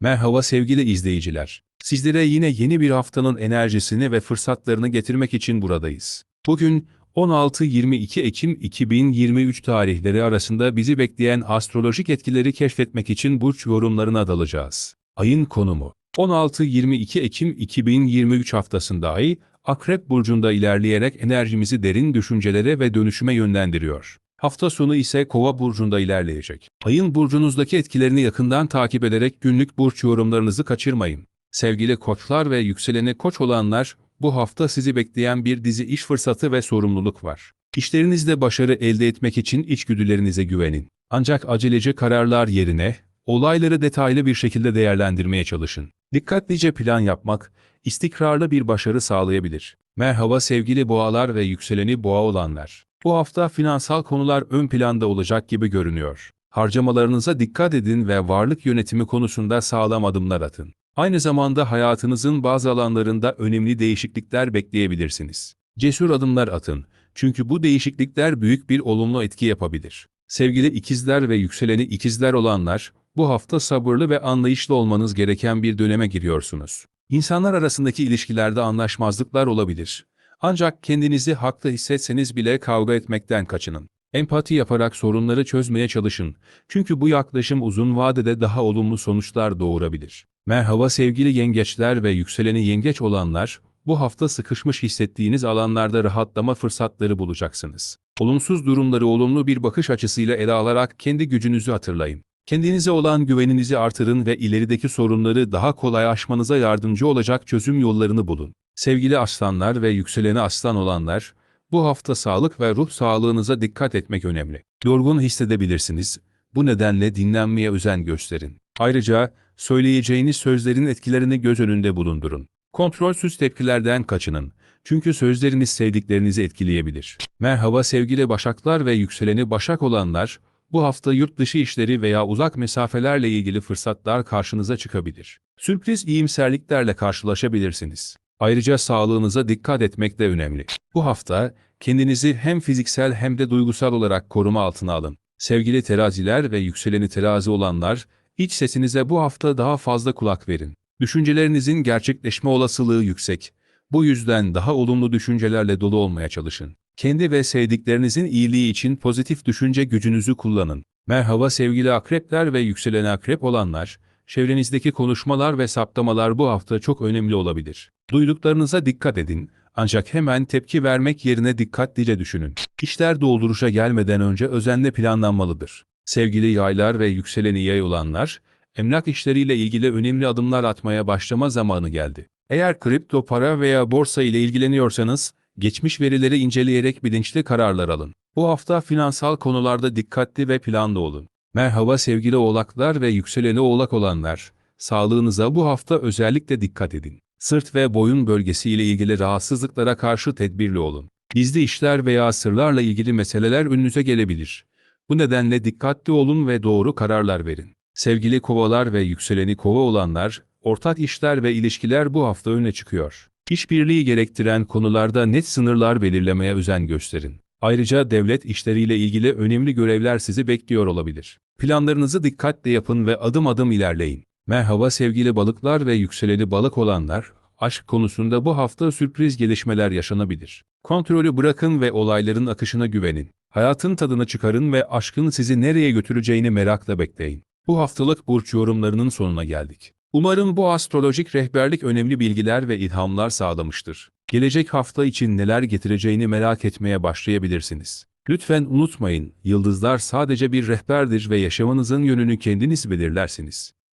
Merhaba sevgili izleyiciler. Sizlere yine yeni bir haftanın enerjisini ve fırsatlarını getirmek için buradayız. Bugün 16-22 Ekim 2023 tarihleri arasında bizi bekleyen astrolojik etkileri keşfetmek için burç yorumlarına dalacağız. Ayın konumu 16-22 Ekim 2023 haftasında ay, Akrep Burcu'nda ilerleyerek enerjimizi derin düşüncelere ve dönüşüme yönlendiriyor. Hafta sonu ise Kova burcunda ilerleyecek. Ayın burcunuzdaki etkilerini yakından takip ederek günlük burç yorumlarınızı kaçırmayın. Sevgili koçlar ve yükseleni koç olanlar, bu hafta sizi bekleyen bir dizi iş fırsatı ve sorumluluk var. İşlerinizde başarı elde etmek için içgüdülerinize güvenin. Ancak aceleci kararlar yerine, olayları detaylı bir şekilde değerlendirmeye çalışın. Dikkatlice plan yapmak, istikrarlı bir başarı sağlayabilir. Merhaba sevgili boğalar ve yükseleni boğa olanlar. Bu hafta finansal konular ön planda olacak gibi görünüyor. Harcamalarınıza dikkat edin ve varlık yönetimi konusunda sağlam adımlar atın. Aynı zamanda hayatınızın bazı alanlarında önemli değişiklikler bekleyebilirsiniz. Cesur adımlar atın. Çünkü bu değişiklikler büyük bir olumlu etki yapabilir. Sevgili ikizler ve yükseleni ikizler olanlar, bu hafta sabırlı ve anlayışlı olmanız gereken bir döneme giriyorsunuz. İnsanlar arasındaki ilişkilerde anlaşmazlıklar olabilir. Ancak kendinizi haklı hissetseniz bile kavga etmekten kaçının. Empati yaparak sorunları çözmeye çalışın. Çünkü bu yaklaşım uzun vadede daha olumlu sonuçlar doğurabilir. Merhaba sevgili yengeçler ve yükseleni yengeç olanlar, bu hafta sıkışmış hissettiğiniz alanlarda rahatlama fırsatları bulacaksınız. Olumsuz durumları olumlu bir bakış açısıyla ele alarak kendi gücünüzü hatırlayın. Kendinize olan güveninizi artırın ve ilerideki sorunları daha kolay aşmanıza yardımcı olacak çözüm yollarını bulun. Sevgili aslanlar ve yükseleni aslan olanlar, bu hafta sağlık ve ruh sağlığınıza dikkat etmek önemli. Yorgun hissedebilirsiniz. Bu nedenle dinlenmeye özen gösterin. Ayrıca söyleyeceğiniz sözlerin etkilerini göz önünde bulundurun. Kontrolsüz tepkilerden kaçının. Çünkü sözleriniz sevdiklerinizi etkileyebilir. Merhaba sevgili başaklar ve yükseleni başak olanlar, bu hafta yurt dışı işleri veya uzak mesafelerle ilgili fırsatlar karşınıza çıkabilir. Sürpriz iyimserliklerle karşılaşabilirsiniz. Ayrıca sağlığınıza dikkat etmek de önemli. Bu hafta kendinizi hem fiziksel hem de duygusal olarak koruma altına alın. Sevgili teraziler ve yükseleni terazi olanlar, iç sesinize bu hafta daha fazla kulak verin. Düşüncelerinizin gerçekleşme olasılığı yüksek. Bu yüzden daha olumlu düşüncelerle dolu olmaya çalışın. Kendi ve sevdiklerinizin iyiliği için pozitif düşünce gücünüzü kullanın. Merhaba sevgili akrepler ve yükselen akrep olanlar, çevrenizdeki konuşmalar ve saptamalar bu hafta çok önemli olabilir. Duyduklarınıza dikkat edin, ancak hemen tepki vermek yerine dikkatlice düşünün. İşler dolduruşa gelmeden önce özenle planlanmalıdır. Sevgili yaylar ve yükseleni yay olanlar, emlak işleriyle ilgili önemli adımlar atmaya başlama zamanı geldi. Eğer kripto para veya borsa ile ilgileniyorsanız, geçmiş verileri inceleyerek bilinçli kararlar alın. Bu hafta finansal konularda dikkatli ve planlı olun. Merhaba sevgili oğlaklar ve yükseleni oğlak olanlar, sağlığınıza bu hafta özellikle dikkat edin. Sırt ve boyun bölgesi ile ilgili rahatsızlıklara karşı tedbirli olun. Gizli işler veya sırlarla ilgili meseleler önünüze gelebilir. Bu nedenle dikkatli olun ve doğru kararlar verin. Sevgili kovalar ve yükseleni kova olanlar, ortak işler ve ilişkiler bu hafta öne çıkıyor. İşbirliği gerektiren konularda net sınırlar belirlemeye özen gösterin. Ayrıca devlet işleriyle ilgili önemli görevler sizi bekliyor olabilir. Planlarınızı dikkatle yapın ve adım adım ilerleyin. Merhaba sevgili balıklar ve yükseleni balık olanlar, aşk konusunda bu hafta sürpriz gelişmeler yaşanabilir. Kontrolü bırakın ve olayların akışına güvenin. Hayatın tadını çıkarın ve aşkın sizi nereye götüreceğini merakla bekleyin. Bu haftalık burç yorumlarının sonuna geldik. Umarım bu astrolojik rehberlik önemli bilgiler ve ilhamlar sağlamıştır. Gelecek hafta için neler getireceğini merak etmeye başlayabilirsiniz. Lütfen unutmayın, yıldızlar sadece bir rehberdir ve yaşamınızın yönünü kendiniz belirlersiniz.